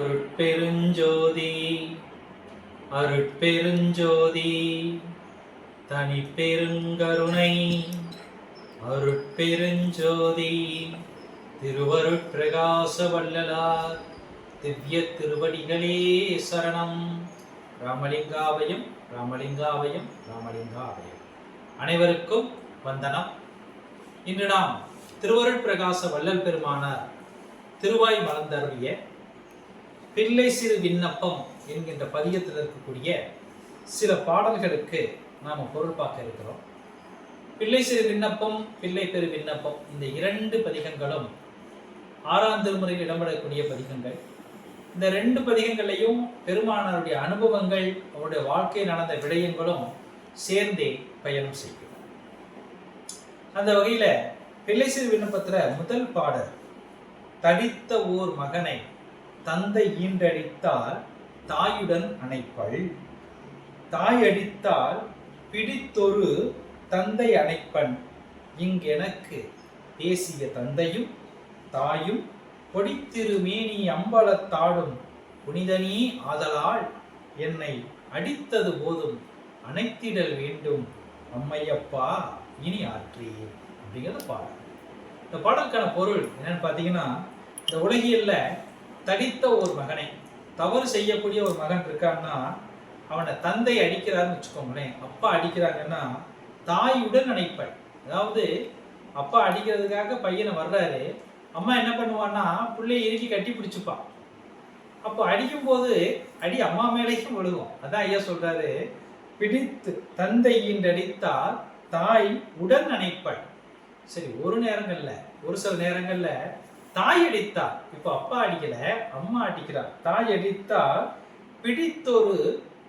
அருட்பெருஞ்சோதி அருட்பெருஞ்சோதி தனிப்பெருங்கருணை அருட்பெருஞ்சோதி திருவருட்பிரகாச வல்லலார் திவ்ய திருவடிகளே சரணம். ராமலிங்காவயம் ராமலிங்காவயம் ராமலிங்காவயம். அனைவருக்கும் வந்தனம். இன்று நாம் திருவருட்பிரகாச வள்ளல் பெருமானார் திருவாய் மலர்ந்தருளிய பிள்ளை சிறு விண்ணப்பம் என்கின்ற பதியத்தில் இருக்கக்கூடிய சில பாடல்களுக்கு நாம் பொருள் பார்க்க இருக்கிறோம். பிள்ளை சிறு விண்ணப்பம் பிள்ளை பெரு விண்ணப்பம் இந்த இரண்டு பதிகங்களும் ஆறாம் திருமுறையில் இடம்பெறக்கூடிய பதிகங்கள். இந்த ரெண்டு பதிகங்களையும் பெருமானாருடைய அனுபவங்கள் அவருடைய வாழ்க்கையில் நடந்த விடயங்களும் சேர்ந்தே பயணம் செய்யும் அந்த வகையில் பிள்ளை சிறு விண்ணப்பத்தில் முதல் பாடல் தடித்த ஓர் மகனை தந்தை ஈன்றடித்தால் தாயுடன் அணைப்பள். தாய் அடித்தால் பிடித்தொரு தந்தை அணைப்பன். இங்கெனக்கு பேசிய தந்தையும் தாயும் கொடித்திருமேனி அம்பலத்தாடும் புனிதனீ ஆதலால் என்னை அடித்தது போதும் அணைத்திடல் வேண்டும். அம்மையப்பா இனி ஆற்றே அப்படிங்கிறத பாடல். இந்த பாடலுக்கான பொருள் என்னன்னு பார்த்தீங்கன்னா இந்த உலகியல்ல தடித்த ஒரு மகனை தவறு செய்யக்கூடிய ஒரு மகன் இருக்கான்னா அவனை தந்தை அடிக்கிறாருன்னு வச்சுக்கோங்களேன். அப்பா அடிக்கிறாங்கன்னா தாயுடன் நினைப்பாள் அதாவது அப்பா அடிக்கிறதுக்காக பையனை வர்றாரு. அம்மா என்ன பண்ணுவான்னா பிள்ளைய இறுக்கி கட்டி பிடிச்சிப்பான். அப்போ அடிக்கும்போது அடி அம்மா மேலேயும் விழுகும். அதான் ஐயா சொல்றாரு பிடித்து தந்தை அடித்தால் தாய் உடன் நினைப்பாள் சரி ஒரு நேரங்கள்ல ஒரு சில நேரங்கள்ல தாய் அடித்தார் இப்போ அப்பா அடிக்கல அம்மா அடிக்கிறார் தாய் அடித்தால் பிடித்தொரு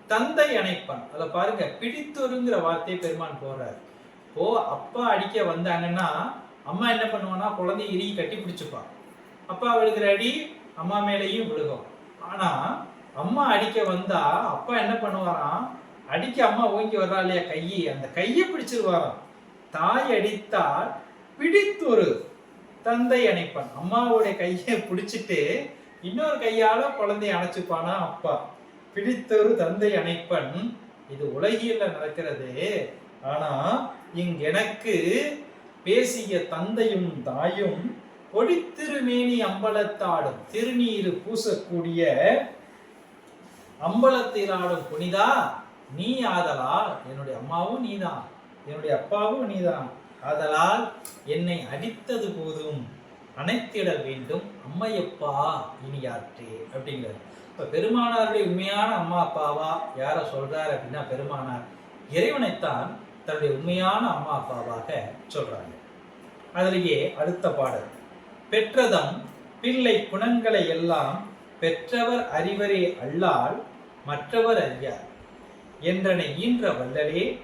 தந்தை அணைப்பான். அதை பாருங்க பிடித்தொருங்கிற வார்த்தையை பெருமான் போடுறாரு. இப்போ அப்பா அடிக்க வந்தாங்கன்னா அம்மா என்ன பண்ணுவான்னா குழந்தை இறுகி கட்டி பிடிச்சிப்பான். அப்பா விழுகிற அடி அம்மா மேலேயும் விழுகும். ஆனா அம்மா அடிக்க வந்தா அப்பா என்ன பண்ணுவாராம்? அடிக்க அம்மா ஓங்கி வர்றா இல்லையா கையை? அந்த கையை பிடிச்சிருவாராம். தாய் அடித்தால் பிடித்தொரு தந்தை அணைப்பான். அம்மாவுடைய கையை பிடிச்சிட்டு இன்னொரு கையால குழந்தைய அணைச்சுப்பானா? அப்பா. பிடித்தொரு தந்தை அணைப்பன். இது உலகியல்ல நடக்கிறது. ஆனா இங்கெனக்கு பேசிய தந்தையும் தாயும் கொடித்திருமேனி அம்பலத்தாடும் திருநீரு பூசக்கூடிய அம்பலத்தில் ஆடும் புனிதா நீ ஆதலா என்னுடைய அம்மாவும் நீதான். என்னுடைய அப்பாவும் நீதான். ஆதலால் என்னை அடித்தது போதும். அணைத்திட வேண்டும். அம்மையப்பா இனியாற்றே அப்படிங்கிறார். இப்போ பெருமானாருடைய உண்மையான அம்மா அப்பாவா? யாரை சொல்றாரு அப்படின்னா பெருமானார். இறைவனைத்தான் தன்னுடைய உண்மையான அம்மா அப்பாவாக சொல்றாங்க. அதிலேயே அடுத்த பாடல். பெற்றதம் பிள்ளை குணங்களை எல்லாம் பெற்றவர் அறிவரே அல்லால் மற்றவர் அறியார். என்றனை ஈன்ற வல்லலே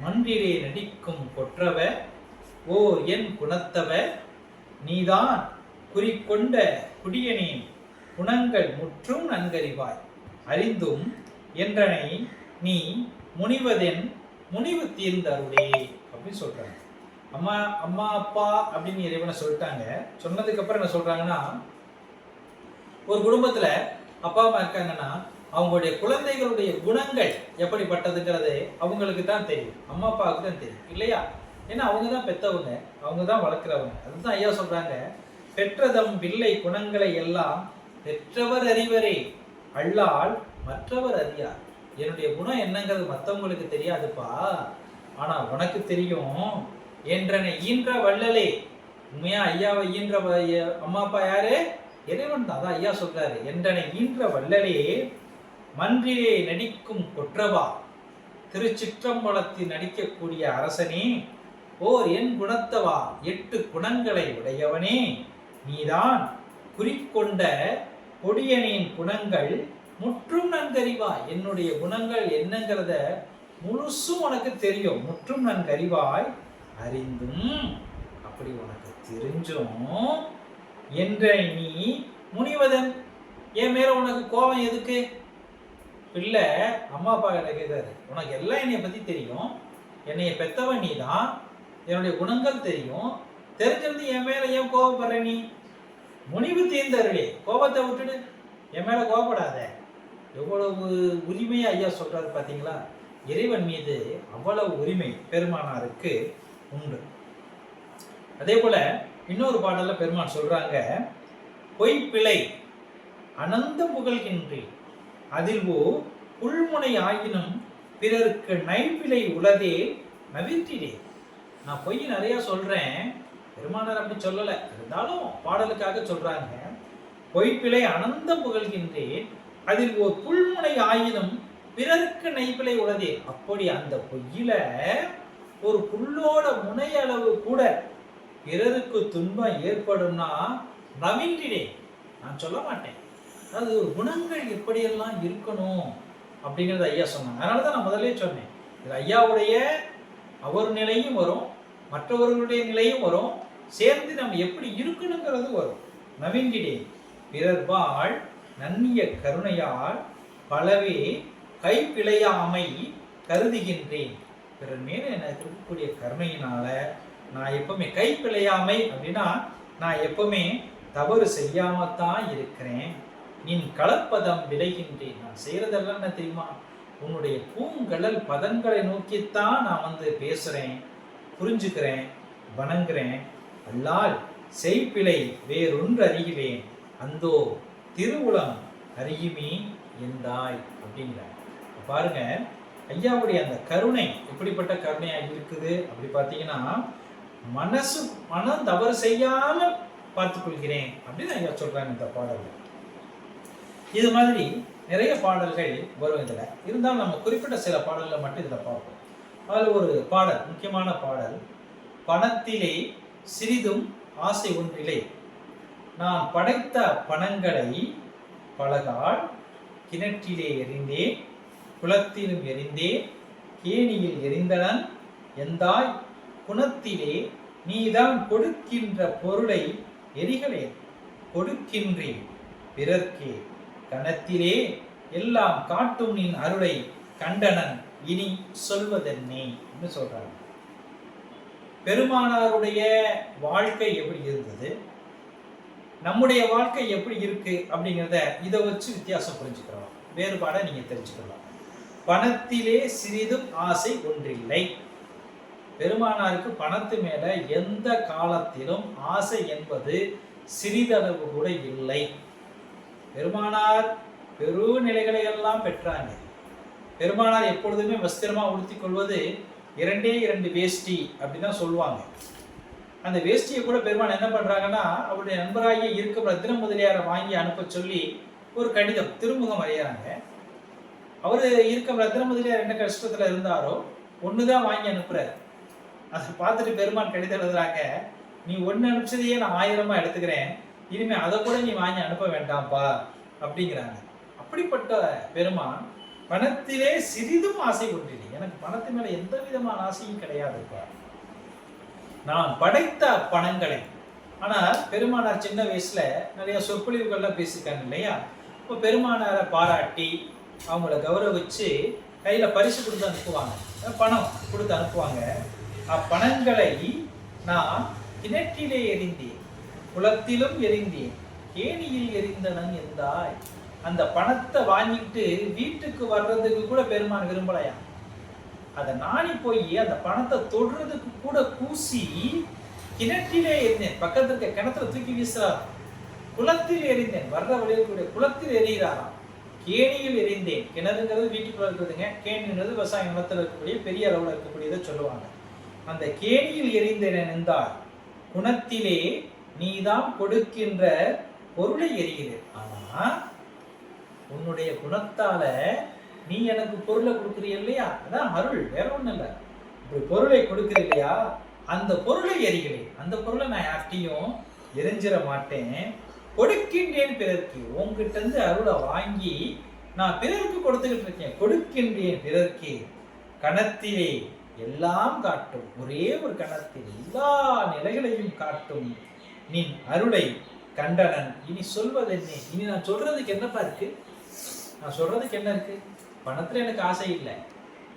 மன்றிலே நடிக்கும் கொற்றவர் ஓ என் குணத்தவ நீதான் குறிக்கொண்ட குடியனின். குணங்கள் முற்றும் நன்கறிவாய். அறிந்தும் என்றனை நீ முனிவதென் முனிவு தீர்ந்தருளே அப்படின்னு சொல்றாங்க. அம்மா அம்மா அப்பா அப்படின்னு இறைவனை சொல்லிட்டாங்க. சொன்னதுக்கு அப்புறம் என்ன சொல்றாங்கன்னா ஒரு குடும்பத்துல அப்பா அம்மா இருக்காங்கன்னா அவங்களுடைய குழந்தைகளுடைய குணங்கள் எப்படிப்பட்டதுங்கிறது அவங்களுக்கு தான் தெரியும். அம்மா அப்பாவுக்கு தான் தெரியும். இல்லையா? ஏன்னா அவங்க தான் பெத்தவங்க. அவங்க தான் வளர்க்குறவங்க. அதுதான் ஐயா சொல்றாங்க. பெற்றதம் பிள்ளை குணங்களை எல்லாம் பெற்றவர் அறிவரே. அல்லால் மற்றவர் அறியார். என்னுடைய குணம் என்னங்கிறது மற்றவங்களுக்கு தெரியாதுப்பா. ஆனா உனக்கு தெரியும். என்றனை ஈன்ற வள்ளலே. உண்மையா ஐயாவை ஈன்ற அம்மா அப்பா யாரு? இறைவன் தான். அதான் ஐயா சொல்றாரு. என்றனை ஈன்ற வள்ளலே மன்றிலே நடிக்கும் கொற்றவா. திருச்சிற்றம்பலத்தில் நடிக்கக்கூடிய அரசனே ஓர் என் குணத்தவா? எட்டு குணங்களை உடையவனே. நீதான் குறிக்கொண்ட கொடியனின் குணங்கள் முற்றும் நன்கறிவா? என்னுடைய குணங்கள் என்னங்கிறத முழுசும் உனக்கு தெரியும். முற்றும் நன்கறிவாய் அறிந்தும் அப்படி உனக்கு தெரிஞ்சும் என்ற நீ முனிவதன். என் மேல உனக்கு கோபம் எதுக்கு? பிள்ளை அம்மா அப்பா கிட்ட கேட்டாரு. உனக்கு எல்லாம் என்னைய பத்தி தெரியும். என்னைய பெத்தவன் நீ தான் என்னுடைய குணங்கள் தெரியும். தெரிஞ்சிருந்து என் மேல ஏன் கோபப்படுற நீ? முனிவு தீர்ந்தருளே. கோபத்தை விட்டுடு. என் மேல கோபப்படாத. எவ்வளவு உரிமையா ஐயா சொல்றாரு பாத்தீங்களா? இறைவன் மீது அவ்வளவு உரிமை பெருமானாருக்கு உண்டு. அதே போல இன்னொரு பாடல்ல பெருமான் சொல்றாங்க பொய்ப்பிழை அனந்த புகழ்கின்றேன். அதில் ஓ புல்முனை ஆயினும் பிறருக்கு நைப்பிழை உளதே நவிர்த்திடே நான் பொய் நிறைய சொல்றேன். பெருமானார் அப்படி சொல்லல. இருந்தாலும் பாடலுக்காக சொல்றாங்க. பொய்ப்பிலை அனந்த புகழ்கின்றேன். அதில் ஒரு புல்முனை ஆயினும் பிறருக்கு நெய்ப்பிழை உள்ளதே அப்படி அந்த பொய்யில ஒரு புல்லோட முனையளவு கூட பிறருக்கு துன்பம் ஏற்படும்னா நவின்றிடே நான் சொல்ல மாட்டேன். அதாவது ஒரு குணங்கள் எப்படியெல்லாம் இருக்கணும் அப்படிங்கிறத ஐயா சொன்னாங்க. அதனால தான் நான் முதல்ல சொன்னேன். இது ஐயாவுடைய அவர் நிலையும் வரும். மற்றவர்களுடைய நிலையும் வரும். சேர்ந்து நம்ம எப்படி இருக்கணுங்கிறது வரும். நவீன்கிடே பிறர்பால் நன்னிய கருணையால் பலவே கைப்பிழையாமை கருதுகின்றேன். பிறர் மேல எனக்கு இருக்கக்கூடிய கருணையினால நான் எப்பவுமே கைப்பிழையாமை அப்படின்னா நான் எப்பவுமே தவறு செய்யாமத்தான் இருக்கிறேன். நின் கலப்பதம் விளைகின்றேன். நான் செய்யறதெல்லாம் என்ன தெரியுமா? உன்னுடைய பூங்கடல் பதன்களை நோக்கித்தான் நான் வந்து பேசுறேன். புரிஞ்சுக்கிறேன் வணங்குறேன். அல்லால் செய்ப்பிழை வேறொன்று அறிகிறேன். அந்தோ திருவுளம் அறியுமே எந்தாய் அப்படிங்கிறார். பாருங்க ஐயாவுடைய அந்த கருணை எப்படிப்பட்ட கருணையாக இருக்குது? அப்படி பார்த்தீங்கன்னா மனசு மனம் தவறு செய்யாம பார்த்துக்கொள்கிறேன் அப்படின்னு ஐயா சொல்றாங்க இந்த பாடல்கள் இது மாதிரி நிறைய பாடல்கள் வரும் இதில். இருந்தாலும் நம்ம குறிப்பிட்ட சில பாடல்களை மட்டும் இதில் பார்ப்போம். அதில் ஒரு பாடல் முக்கியமான பாடல். பணத்திலே சிறிதும் ஆசை ஒன்றிலே நான் படைத்த பணங்களை பலகால் கிணற்றிலே எறிந்தேன். குளத்திலும் எறிந்தேன். கேணியில் எரிந்தனன் எந்தாய்? குணத்திலே நீதான் கொடுக்கின்ற பொருளை எரிகளே. கொடுக்கின்றேன் பிறர்க்கே. கணத்திலே எல்லாம் காட்டும் நின் அருளை கண்டனன் இனி சொல்வதென்னே என்று சொல்றாங்க. பெருமானாருடைய வாழ்க்கை எப்படி இருந்தது? நம்முடைய வாழ்க்கை எப்படி இருக்கு அப்படிங்கிறத இதை வச்சு வித்தியாசம் புரிஞ்சுக்கிறோம். வேறுபாடை நீங்க தெரிஞ்சுக்கலாம். பணத்திலே சிறிதும் ஆசை ஒன்றில்லை. பெருமானாருக்கு பணத்து மேல எந்த காலத்திலும் ஆசை என்பது சிறிதளவு கூட இல்லை. பெருமானார் பெரு நிலைகளை எல்லாம் பெற்றாங்க. பெருமானார் எப்பொழுதுமே வஸ்திரமா உடுத்தி கொள்வது இரண்டே இரண்டு வேஷ்டி அப்படிதான் சொல்லுவாங்க. அந்த வேஷ்டியை கூட பெருமான் என்ன பண்றாங்கன்னா அவருடைய நண்பராகிய இருக்கும் ரத்ன முதலியாரை வாங்கி அனுப்ப சொல்லி ஒரு கடிதம் திருமுகம் அறியறாங்க அவரு இருக்க ரத்ன முதலியார் என்ன கஷ்டத்துல இருந்தாரோ ஒண்ணுதான் வாங்கி அனுப்புறாரு. அதை பார்த்துட்டு பெருமான் கடிதம் எழுதுறாங்க நீ ஒண்ணு அனுப்பிச்சதையே நான் ஆயிரமாக எடுத்துக்கிறேன். இனிமேல் அதை கூட நீ வாங்கி அனுப்ப வேண்டாம்ப்பா. அப்படிங்கிறாங்க. அப்படிப்பட்ட பெருமான் பணத்திலே சிறிதும் ஆசை கொண்டில்லை எனக்கு பணத்து மேல எந்த விதமான ஆசையும் கிடையாது நான் படைத்த பணங்களை ஆனா பெருமானார் சின்ன வயசுல நிறைய சொற்பொழிவுகள்லாம் பேசியிருக்காங்க இல்லையா? இப்போ பெருமானாரை பாராட்டி அவங்கள கௌரவிச்சு கையில பரிசு கொடுத்து அனுப்புவாங்க. பணம் கொடுத்து அனுப்புவாங்க. அப்பணங்களை நான் கிணற்றிலே எரிந்தேன் குளத்திலும் எரிந்தேன் ஏனியில் எரிந்தனன் எந்தாய் அந்த பணத்தை வாங்கிட்டு வீட்டுக்கு வர்றதுக்கு கூட பெருமான் விரும்பலையா? அதை நாடி போய் அந்த பணத்தை தொடுறதுக்கு கூட கூசி கிணற்றிலே எரிந்தேன் பக்கத்துல இருக்க கிணத்துல தூக்கி வீசுறாராம். குளத்தில் எரிந்தேன் வர்ற வழியில் குளத்தில் எரிகிறாராம் கேணியில் எரிந்தேன் கிணறுங்கிறது வீட்டுக்குள்ள இருக்கிறதுங்க கேணிங்கிறது விவசாய நிலத்தில் இருக்கக்கூடிய பெரிய அளவில் இருக்கக்கூடியதை சொல்லுவாங்க. அந்த கேணியில் எரிந்தேன் என்றால் குணத்திலே நீதான் கொடுக்கின்ற பொருளை எரிகிறேன் ஆனால் உன்னுடைய குணத்தால நீ எனக்கு பொருளை கொடுக்குறிய இல்லையா? அதான் அருள் வேற ஒன்றும் இல்லை. இப்படி பொருளை கொடுக்குற இல்லையா அந்த பொருளை எரிகிறேன் அந்த பொருளை நான் யார்கிட்டையும் எரிஞ்சிட மாட்டேன். கொடுக்கின்றேன் பிறர்க்கு. உங்ககிட்ட இருந்து அருளை வாங்கி நான் பிறருக்கு கொடுத்துக்கிட்டு இருக்கேன். கொடுக்கின்றேன் பிறர்க்கு. கணத்திலே எல்லாம் காட்டும். ஒரே ஒரு கணத்தில் எல்லா நிலைகளையும் காட்டும். நின் அருளை கண்டனன். இனி சொல்வதென்ன? இனி நான் சொல்றதுக்கு என்னப்பா இருக்கு? நான் சொல்றதுக்கு என்ன இருக்கு? பணத்துல எனக்கு ஆசை இல்லை.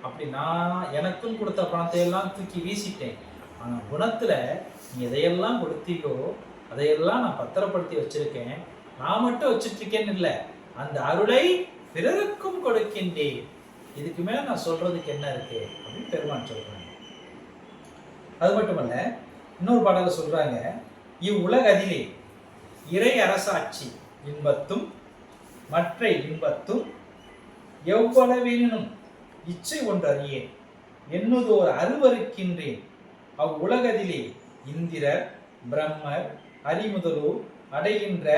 அப்படி நான் எனக்கும் கொடுத்த பணத்தை எல்லாம் தூக்கி வீசிட்டேன். ஆனா குணத்துல நீ எதையெல்லாம் கொடுத்தீயோ அதையெல்லாம் நான் பத்திரப்படுத்தி வச்சிருக்கேன். நான் மட்டும் வச்சிட்டு இருக்கேன்னு இல்லை அந்த அருளை பிறருக்கும் கொடுக்கின்றேன். இதுக்கு மேல நான் சொல்றதுக்கு என்ன இருக்கு? அப்படின்னு பெருமான் சொல்றாங்க. அது மட்டுமல்ல இன்னொரு பாடல சொல்றாங்க இவ்வுலகதிலே இறை அரசாட்சி இன்பத்தும் மற்ற இன்பத்தும் எவ்வளவெனினும் இச்சை ஒன்றறியேன் என்னுதோர் அருவருக்கின்றேன். அவ்வுலகதிலே இந்திரர் பிரம்மர் அரிமுதலூர் அடைகின்ற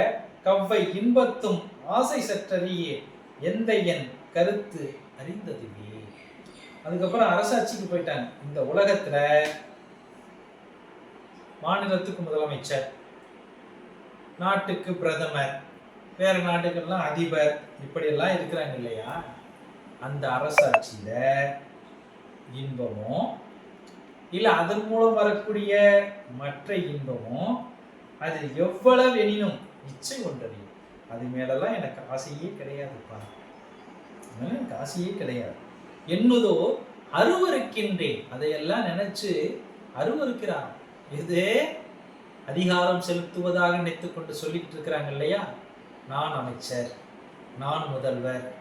கவ்வை இன்பத்தும் ஆசை சற்றறியே எந்த என் கருத்து அறிந்ததுவே. அதுக்கப்புறம் அரசாட்சிக்கு போயிட்டாங்க. இந்த உலகத்துல மாநிலத்துக்கு முதலமைச்சர் நாட்டுக்கு பிரதமர் வேறு நாட்டுக்கெல்லாம் அதிபர் இப்படியெல்லாம் இருக்கிறாங்க இல்லையா? அந்த அரசாட்சியில் இன்பமும் இல்லை அதன் மூலம் வரக்கூடிய மற்ற இன்பமும் அது எவ்வளவு எனினும் இச்சை கொண்டறியும் அது மேலெல்லாம் எனக்கு ஆசையே கிடையாதுப்பா. அதனால எனக்கு ஆசையே கிடையாது. என்னதோ அருவருக்கின்றேன். அதையெல்லாம் நினைச்சு அருவருக்கிறான். இது அதிகாரம் செலுத்துவதாக நினைத்து கொண்டு சொல்லிட்டு இருக்கிறாங்க இல்லையா? நான் அமைச்சர் நான் முதல்வர்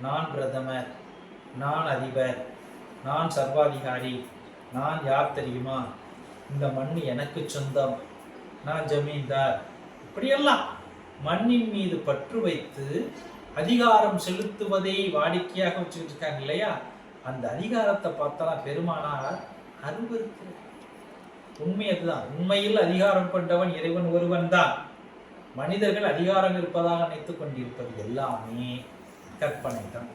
நான் பிரதமர் நான் அதிபர் நான் சர்வாதிகாரி நான் யார் தெரியுமா? இந்த மண் எனக்கு சொந்தம். நான் ஜமீன்தார். இப்படியெல்லாம் மண்ணின் மீது பற்று வைத்து அதிகாரம் செலுத்துவதை வாடிக்கையாக வச்சுக்கிட்டு இருக்காங்க இல்லையா? அந்த அதிகாரத்தை பார்த்தாலும் பெருமானார் அருவருக்கிறார். உண்மை அதுதான். உண்மையில் அதிகாரம் கொண்டவன் இறைவன் ஒருவன் தான். மனிதர்கள் அதிகாரம் இருப்பதாக நினைத்து கொண்டிருப்பது எல்லாமே கற்பனை தான்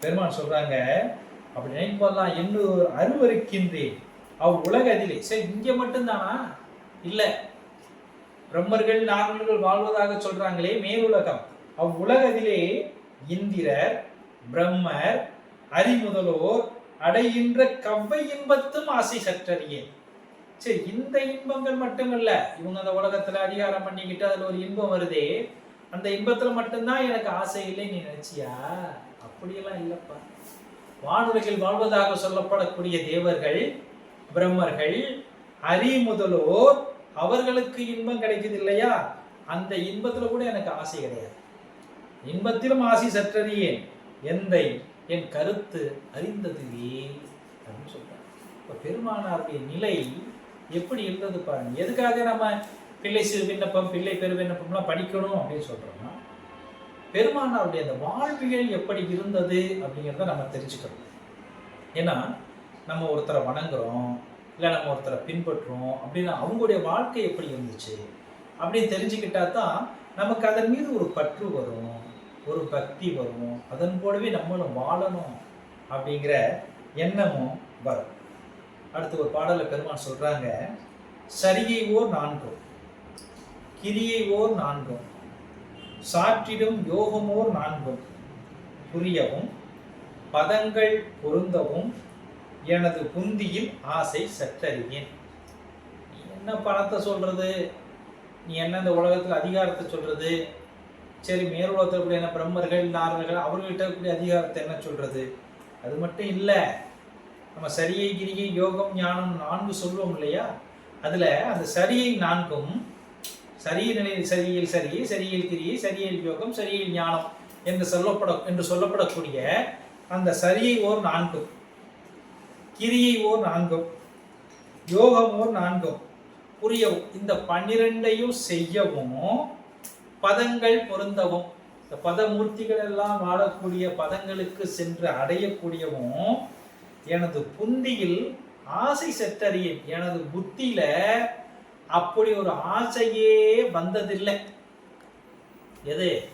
பெருமான் சொல்றாங்க அப்படி நினைப்பதெல்லாம் என்று அருவருக்கின்றேன். அவ் உலகதிலே சரி இங்க மட்டும்தானா? இல்லை. பிரம்மர்கள் நார்மல்கள் வாழ்வதாக சொல்றாங்களே மேலுலகம். அவ் உலகத்திலே இந்திரர் பிரம்மர் அறிமுதலோர் அடைகின்ற கவ்வை இன்பத்தும் ஆசை சற்றறியேன். சரி இந்த இன்பங்கள் மட்டுமல்ல. இவங்க அந்த உலகத்துல அதிகாரம் பண்ணிக்கிட்டு அதுல ஒரு இன்பம் வருதே. அந்த இன்பத்துல மட்டும்தான் எனக்கு ஆசை இல்லை நீ நினைச்சியா? அப்படியெல்லாம் இல்லப்பா. வானுலகில் வாழ்வதாக சொல்லப்படக்கூடிய தேவர்கள் பிரம்மர்கள் அரி முதலோர் அவர்களுக்கு இன்பம் கிடைக்குது இல்லையா? அந்த இன்பத்துல கூட எனக்கு ஆசை கிடையாது. இன்பத்திலும் ஆசை சற்றறியேன். எந்தை? என் கருத்து அறிந்ததுவே அப்படின்னு சொல்றாங்க இப்போ பெருமானாருடைய நிலை எப்படி இருந்தது பாருங்க. எதுக்காக நம்ம பிள்ளை சிறு விண்ணப்பம் பிள்ளை பெரு விண்ணப்பம்லாம் படிக்கணும் அப்படின்னு சொல்றோம்னா பெருமானாருடைய அந்த வாழ்வியல் எப்படி இருந்தது அப்படிங்கிறத நம்ம தெரிஞ்சுக்கணும். ஏன்னா நம்ம ஒருத்தரை வணங்குறோம் இல்லை நம்ம ஒருத்தரை பின்பற்றுறோம் அப்படின்னா அவங்களுடைய வாழ்க்கை எப்படி இருந்துச்சு அப்படின்னு தெரிஞ்சுக்கிட்டா தான் நமக்கு அதன் மீது ஒரு பற்று வரும் ஒரு பக்தி வரும். அதன் போலவே நம்மளும் வாழணும் அப்படிங்கிற எண்ணமும் வரும். அடுத்து ஒரு பாடல பெருமான் சொல்றாங்க சரியை ஓர் நான்கும் கிரியை ஓர் நான்கும் சாற்றிடும் யோகமோர் நான்கும் புரியவும் பதங்கள் பொருந்தவும் எனது புந்தியில் ஆசை சற்றறியேன். நீ என்ன பணத்தை சொல்றது? நீ என்ன இந்த உலகத்தில் அதிகாரத்தை சொல்றது? சரி மேலுலகத்தில் கூடிய என்ன பிரம்மர்கள் நாரர்கள் அவர்கள்ட்ட இருக்கக்கூடிய அதிகாரத்தை என்ன சொல்றது? அது மட்டும் இல்லை. நம்ம சரியை கிரியை யோகம் ஞானம் நான்கு சொல்லுவோம் இல்லையா? அதில் அந்த சரியை நான்கும் சரிய நிலை சரியில் சரியை சரியில் கிரியை சரியில் யோகம் சரியில் ஞானம் என்று சொல்லப்பட என்று சொல்லப்படக்கூடிய அந்த சரியை ஓர் நான்கும் கிரியை ஓர் நான்கும் யோகம் ஓர் நான்கும். புரியவும் இந்த பன்னிரெண்டையும் செய்யவும் பதங்கள் பொருந்தவும் இந்த பதமூர்த்திகள் எல்லாம் வாழக்கூடிய பதங்களுக்கு சென்று அடையக்கூடியவும் எனது புந்தியில் ஆசை செற்றறியேன் எனது புத்தியில அப்படி ஒரு ஆசையே வந்ததில்லை. எது?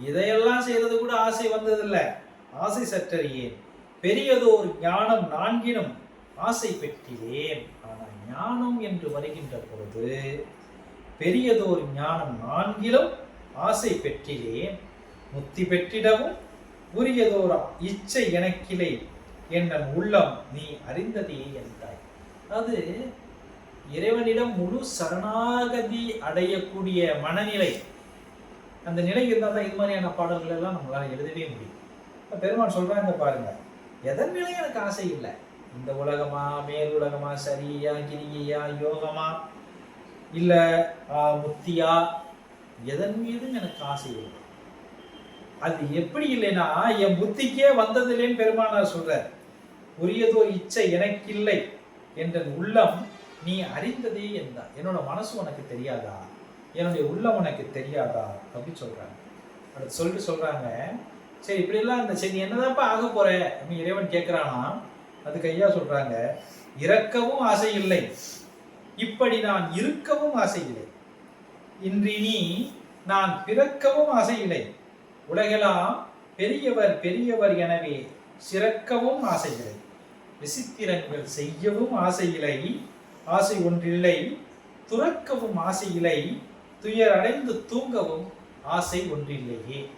இதையெல்லாம் செய்யறது கூட ஆசை வந்ததில்லை. ஆசை சற்றறியேன் பெரியதோர் ஞானம் நான்கினும் ஆசை பெற்றிலேன் ஆனால் ஞானம் என்று வருகின்ற பொழுது பெரியதோர் ஞானம் நான்கிலும் ஆசை பெற்றிலேன் முத்தி பெற்றிடவும் உரியதோர் இச்சை எனக்கிலே என் உள்ளம் நீ அறிந்ததே என்றாய் அது இறைவனிடம் முழு சரணாகதி அடையக்கூடிய மனநிலை. அந்த நிலை இருந்தால் தான் இது மாதிரியான பாடல்கள் எல்லாம் நம்மளால் எழுதவே முடியும். இப்போ பெருமான் சொல்கிறாங்க பாருங்க எதன் மேலே எனக்கு ஆசை இல்லை? இந்த உலகமா மேல் உலகமா சரியா கிரியா யோகமா? இல்லை முத்தியா எதன் மீதும் எனக்கு ஆசை இல்லை. அது எப்படி இல்லைன்னா என் புத்திக்கே வந்ததில்லைன்னு பெருமானார் சொல்கிறார் உரியதோர் இச்சை எனக்கில்லை என்ற உள்ளம் நீ அறிந்ததே என்ன என்னோட மனசு உனக்கு தெரியாதா? என்னுடைய உள்ளம் உனக்கு தெரியாதா? அப்படின்னு சொல்றாங்க. அடுத்து சொல்லிட்டு சொல்றாங்க சரி இப்படி எல்லாம் இந்த சரி என்னதான்ப்பா ஆக போற? அப்படின்னு இறைவன் கேட்கிறானா அதுக்கு ஐயா சொல்றாங்க இறக்கவும் ஆசை இல்லை. இப்படி நான் இருக்கவும் ஆசை இல்லை. இன்றினி நான் பிறக்கவும் ஆசை இல்லை. உலகெல்லாம் பெரியவர் பெரியவர் எனவே சிறக்கவும் ஆசை இல்லை. விசித்திரங்கள் செய்யவும் ஆசை இல்லை ஆசை ஒன்றில்லை துறக்கவும் ஆசை இல்லை துயர் அடைந்து தூங்கவும் ஆசை ஒன்றில்லையே.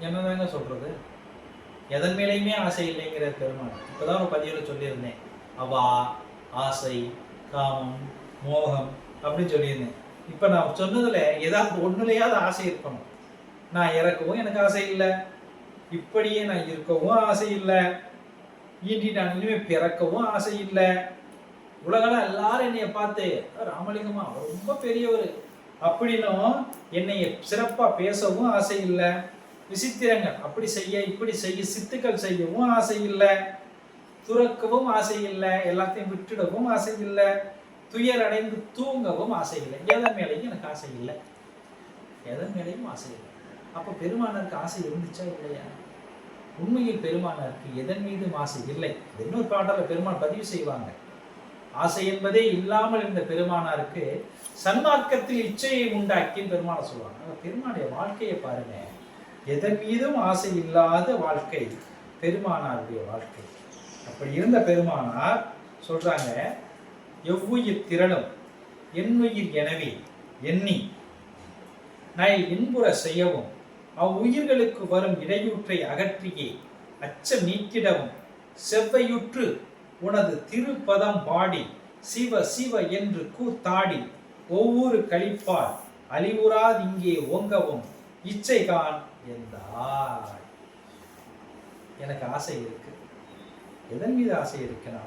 என்னதாங்க சொல்றது? எதன் மேலேயுமே ஆசை இல்லைங்கிற பெருமாள். இப்பதான் ஒரு பதிவில் சொல்லியிருந்தேன். அவா ஆசை காமம் மோகம் அப்படின்னு சொல்லியிருந்தேன். இப்ப நான் சொன்னதுல ஏதாவது ஒண்ணுலையாவது ஆசை இருக்கணும். நான் இறக்கவும் எனக்கு ஆசை இல்லை. இப்படியே நான் இருக்கவும் ஆசை இல்லை. இனி நான் இனிமேல் பிறக்கவும் ஆசை இல்லை. உலகெல்லாம் எல்லாரும் என்னைய பார்த்து ராமலிங்கமா ரொம்ப பெரியவர். அப்படின்னும் என்னைய சிறப்பாக பேசவும் ஆசை இல்லை. விசித்திரங்கள் அப்படி செய்ய இப்படி செய்ய சித்துக்கள் செய்யவும் ஆசை இல்லை. துறக்கவும் ஆசை இல்லை. எல்லாத்தையும் விட்டுடவும் ஆசை இல்லை. துயர் அடைந்து தூங்கவும் ஆசை இல்லை. எதன் மேலேயும் எனக்கு ஆசை இல்லை. எதன் மேலேயும் ஆசை இல்லை. அப்போ பெருமானருக்கு ஆசை இருந்துச்சா இல்லையா? உண்மையில் பெருமானருக்கு எதன் மீதும் ஆசை இல்லை. இன்னொரு பாடல பெருமான் பதிவு செய்வாங்க. ஆசை என்பதே இல்லாமல் இருந்த பெருமானாருக்கு சன்மார்க்கத்தில் இச்சையை உண்டாக்கின்னு பெருமானை சொல்லுவாங்க. பெருமானுடைய வாழ்க்கையை பாருங்க. எதன் மீதும் ஆசை இல்லாத வாழ்க்கை பெருமானாருடைய வாழ்க்கை. அப்படி இருந்த பெருமானார் சொல்றாங்க எவ்வுயிர் திரளும் என்னுயிர் எனவே எண்ணி நை இன்புற செய்யவும் அவ்வுயிர்களுக்கு வரும் இடையூற்றை அகற்றியே. அச்சம் நீக்கிடவும் செவ்வையுற்று உனது திருப்பதம் பாடி சிவ சிவ என்று கூத்தாடி ஒவ்வொரு கழிப்பால் அழிவுறாதிங்கே ஓங்கவும் இச்சைகான் என்றார் எனக்கு ஆசை இருக்கு. எதன் மீது ஆசை இருக்குன்னா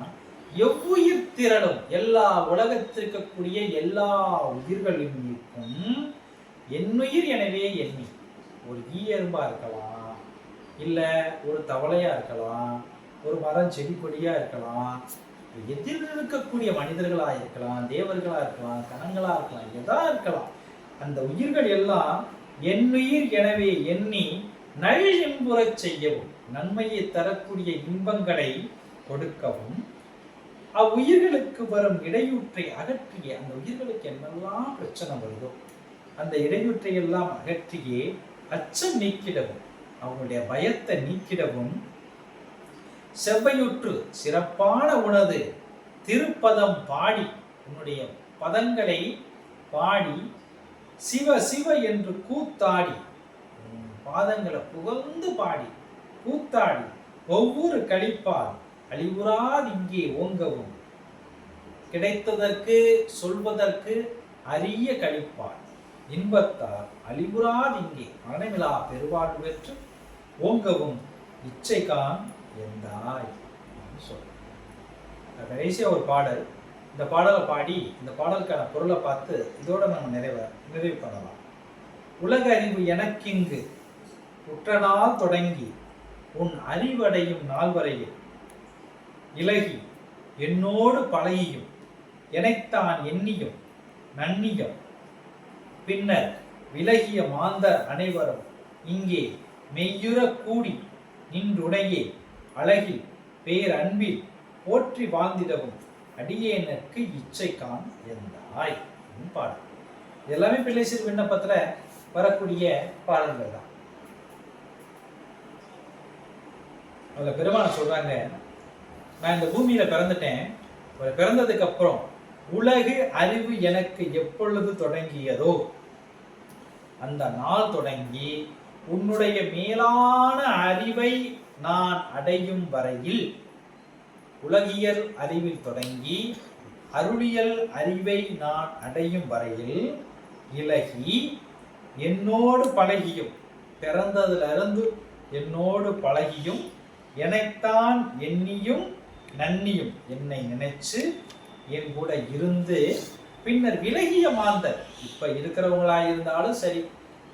எவ்வுயிர் திரளும் எல்லா உலகத்தில் இருக்கக்கூடிய எல்லா உயிர்களின் மீதும் என்னுயிர் எனவே எண்ணி ஒரு ஈ எறும்பாக இருக்கலாம் இல்லை ஒரு தவளையாக இருக்கலாம் ஒரு மரம் செடி கொடியாக இருக்கலாம் எதிர் இருக்கக்கூடிய மனிதர்களாக இருக்கலாம் தேவர்களாக இருக்கலாம் கணங்களாக இருக்கலாம் எதா இருக்கலாம் அந்த உயிர்கள் எல்லாம் என்னுயிர் எனவே எண்ணி நல் இன்புறச் செய்யவும் நன்மையை தரக்கூடிய இன்பங்களை கொடுக்கவும் அவ்வுயிர்களுக்கு வரும் இடையூற்றை அகற்றிய அந்த உயிர்களுக்கு என்னெல்லாம் பிரச்சனை வருதோ அந்த இடையூற்றை எல்லாம் அகற்றியே அச்சம் நீக்கிடவும் அவங்களுடைய பயத்தை நீக்கிடவும் செவ்வையுற்று சிறப்பான உனது திருப்பதம் பாடி உன்னுடைய பதங்களை பாடி சிவ சிவ என்று கூத்தாடி பாதங்களை புகழ்ந்து பாடி கூத்தாடி ஒவ்வொரு கழிப்பால் அழிவுறாது இங்கே ஓங்கவும். கிடைத்ததற்கு சொல்வதற்கு அரிய கழிப்பால் இன்பத்தால் அழிவுறாதிங்கே மனமிலா பெருவாழ்வு பெற்று ஓங்கவும் இச்சைகான் எந்தாய் அப்படின்னு கடைசியாக ஒரு பாடல். இந்த பாடலை பாடி இந்த பாடலுக்கான பொருளை பார்த்து இதோட நம்ம நிறைவ நிறைவு பண்ணலாம். உலக அறிவு எனக்கிங்கு. உற்ற நாள் தொடங்கி உன் அறிவடையும் நாள் வரையில் இலகி என்னோடு பழகியும் எனைத்தான் எண்ணியும் நன்னியம் பின்னர் விலகிய மாந்தர் அனைவரும் இங்கே மெய்யுற கூடி நின்றுடையே அழகில் பேரன்பில் போற்றி வாழ்ந்திடவும் அடியேனற்கு இச்சைக்கான் எந்தாய் அப்படின்னு பாடல். எல்லாமே பிள்ளை சிறு விண்ணப்பத்துல வரக்கூடிய பாடல்கள் தான். அதில் பெருமான சொல்றாங்க நான் இந்த பூமியில பிறந்துட்டேன். பிறந்ததுக்கு அப்புறம் உலகு அறிவு எனக்கு எப்பொழுது தொடங்கியதோ அந்த நாள் தொடங்கி உன்னுடைய மேலான அறிவை நான் அடையும் வரையில் உலகியல் அறிவில் தொடங்கி அருளியல் அறிவை நான் அடையும் வரையில் இலகி என்னோடு பழகியும் பிறந்ததிலிருந்து என்னோடு பழகியும் எனத்தான் எண்ணியும் நன்னியும் என்னை நினைச்சு என் கூட இருந்து பின்னர் விலகிய மாந்தர். இப்ப இருக்கிறவங்களா இருந்தாலும் சரி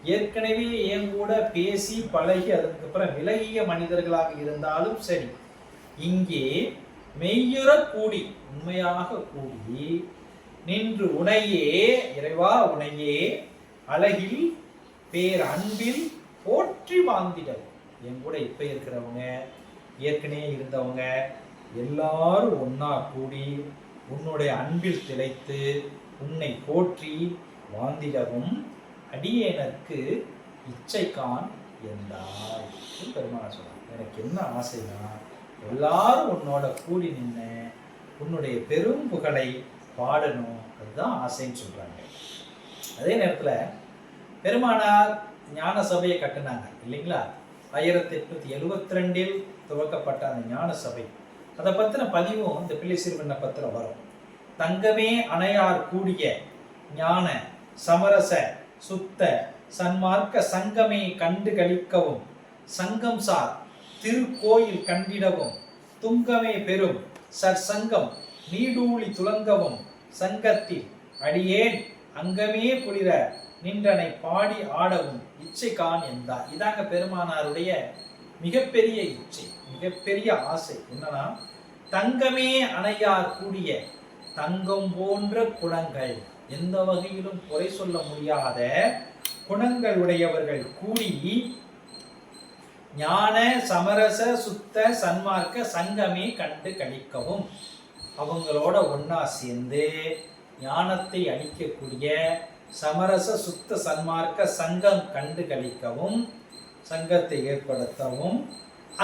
ஏற்கனவே என் கூட பேசி பழகி அதுக்கப்புறம் விலகிய மனிதர்களாக இருந்தாலும் சரி இங்கே மெய்யுற கூடி உண்மையாக கூடி நின்று உனையே இறைவா உனையே அழகில் பேர் அன்பில் போற்றி வாழ்ந்திடல் என் கூட இப்ப இருக்கிறவங்க ஏற்கனவே இருந்தவங்க எல்லாரும் ஒன்றா கூடி உன்னுடைய அன்பில் திளைத்து உன்னை போற்றி வாழ்ந்திடவும் அடியேனருக்கு இச்சைக்கான் என்றாய் பெருமான சொல்றான் எனக்கு என்ன ஆசைனா எல்லாரும் உன்னோட கூடி நின்று உன்னுடைய பெரும் புகழை பாடணும். அதுதான் ஆசைன்னு சொல்றாங்க. அதே நேரத்தில் பெருமானார் ஞான சபையை கட்டினாங்க இல்லைங்களா? ஆயிரத்தி எட்நூத்தி எழுபத்தி ரெண்டில் துவக்கப்பட்ட அந்த ஞான சபை. அதை பத்தின பதிவும் இந்த பிள்ளை சிறு விண்ணப்பத்தில் வரும். தங்கமே அணையார் கூடிய ஞான சமரச சுத்த சன்மார்க்க சங்கமே கண்டு கழிக்கவும் சங்கம் சார் திருக்கோயில் கண்டிடவும் துங்கமே பெரும் சற்சங்கம் நீடூழி துலங்கவும் சங்கத்தில் அடியேன் அங்கமே குளிர நின்றனை பாடி ஆடவும் இச்சை கான் என்றார். இதாங்க பெருமானாருடைய மிகப்பெரிய இச்சை மிகப்பெரிய ஆசை. என்னன்னா தங்கமே அணையார் கூடிய தங்கம் போன்ற குணங்கள். எந்த வகையிலும் குறை சொல்ல முடியாத குணங்கள் உடையவர்கள் கூடி ஞான சமரச சுத்த சன்மார்க்க சங்கமே கண்டு கழிக்கவும் அவங்களோட ஒன்றா சேர்ந்து ஞானத்தை அளிக்கக்கூடிய சமரச சுத்த சன்மார்க்க சங்கம் கண்டு கழிக்கவும் சங்கத்தை ஏற்படுத்தவும்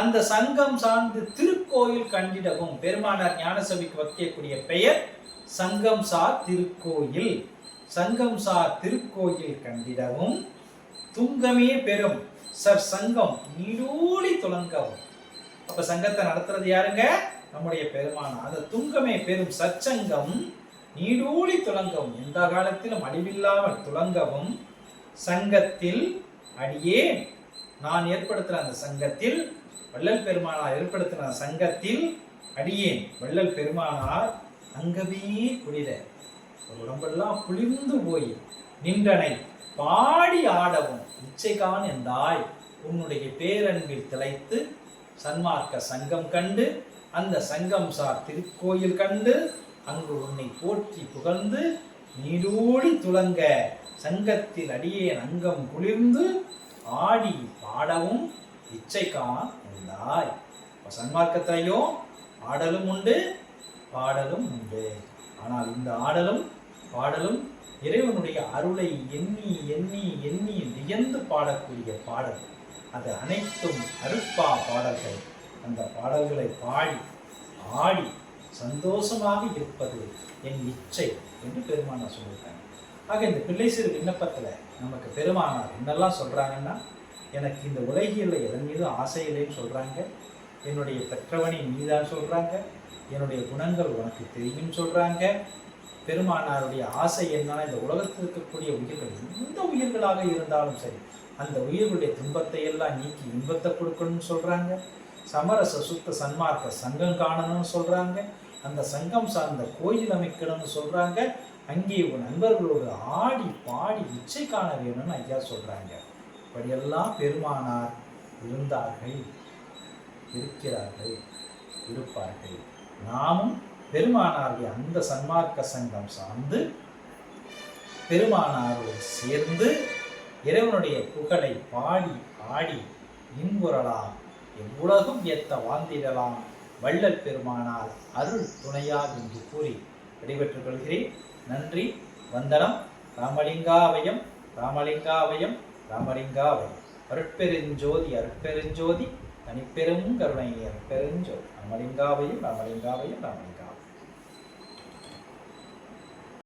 அந்த சங்கம் சார்ந்து திருக்கோயில் கண்டிடவும். பெருமானார் ஞானசபைக்கு வைக்கக்கூடிய பெயர் சங்கம் சார் திருக்கோயில். சங்கம் சார் திருக்கோயில் கண்டிடவும். துங்கமே பெரும் சர் சங்கம் நீடூழி துலங்கவும். அப்ப சங்கத்தை நடத்துறது யாருங்க? நம்முடைய பெருமானா. அந்த துங்கமே பெரும் சச்சங்கம் நீடூழி துலங்கவும். எந்த காலத்திலும் அழிவில்லாமல் துலங்கவும். சங்கத்தில் அடியே நான் ஏற்படுத்துகிற அந்த சங்கத்தில் வள்ளல் பெருமானார் ஏற்படுத்தின அந்த சங்கத்தில் அடியேன். வள்ளல் பெருமானார் அங்கமே குளிர. ஒரு உடம்பெல்லாம் குளிர்ந்து போய் நின்றனை பாடி ஆடவும் இச்சைகான் என்றாய். உன்னுடைய பேரன்பில் திளைத்து சன்மார்க்க சங்கம் கண்டு அந்த சங்கம் சார் திருக்கோயில் கண்டு அங்கு உன்னை போற்றி புகழ்ந்து நீடோடி துலங்க சங்கத்தில் அடியே அங்கம் குளிர்ந்து ஆடி பாடவும் இச்சைக்கான் இருந்தாய் சன்மார்க்கத்திலையும் ஆடலும் உண்டு பாடலும் உண்டு. ஆனால் இந்த ஆடலும் பாடலும் இறைவனுடைய அருளை எண்ணி எண்ணி எண்ணி வியந்து பாடக்கூடிய பாடல். அது அனைத்தும் அருட்பா பாடல்கள். அந்த பாடல்களை பாடி ஆடி சந்தோஷமாக இருப்பது என் இச்சை என்று பெருமானார் சொல்லியிருக்காங்க. ஆக இந்த பிள்ளை சிறு விண்ணப்பத்தில் நமக்கு பெருமானார் என்னெல்லாம் சொல்கிறாங்கன்னா எனக்கு இந்த உலகியலில் எதன் மீது ஆசை இல்லைன்னு சொல்கிறாங்க என்னுடைய பெற்றவனை நீதான் சொல்கிறாங்க என்னுடைய குணங்கள் உனக்கு தெரியும்னு சொல்கிறாங்க பெருமானாருடைய ஆசை என்னன்னா இந்த உலகத்தில் இருக்கக்கூடிய உயிர்கள் எந்த உயிர்களாக இருந்தாலும் சரி அந்த உயிர்களுடைய துன்பத்தை எல்லாம் நீக்கி இன்பத்தை கொடுக்கணும்னு சொல்கிறாங்க சமரச சுத்த சன்மார்க்க சங்கம் காணணும்னு சொல்கிறாங்க அந்த சங்கம் சார்ந்த கோயில் அமைக்கணும்னு சொல்கிறாங்க அங்கே உன் நண்பர்களோடு ஆடி பாடி இச்சை காண வேணும்னு ஐயா சொல்கிறாங்க இப்படியெல்லாம் பெருமானார் இருந்தார்கள் இருக்கிறார்கள் இருப்பார்கள். நாமும் பெருமானாருடைய அந்த சன்மார்க்க சங்கம் சார்ந்து பெருமானாரோடு சேர்ந்து இறைவனுடைய புகழை பாடி ஆடி இன்புறலாம். எவ்வுலகும் ஏத்த வாழ்ந்திடலாம். வள்ளல் பெருமானால் அருள் துணையார் என்று கூறி விடைபெற்றுக் கொள்கிறேன். நன்றி. வந்தனம். ராமலிங்காவயம். ராமலிங்காவயம். ராமலிங்காவயம். அருட்பெருஞ்சோதி அருட்பெருஞ்சோதி தனிப்பெரும் கருணை அருட்பெருஞ்சோதி ராமலிங்காவயம் ராமலிங்காவயம் ராமலிங்கா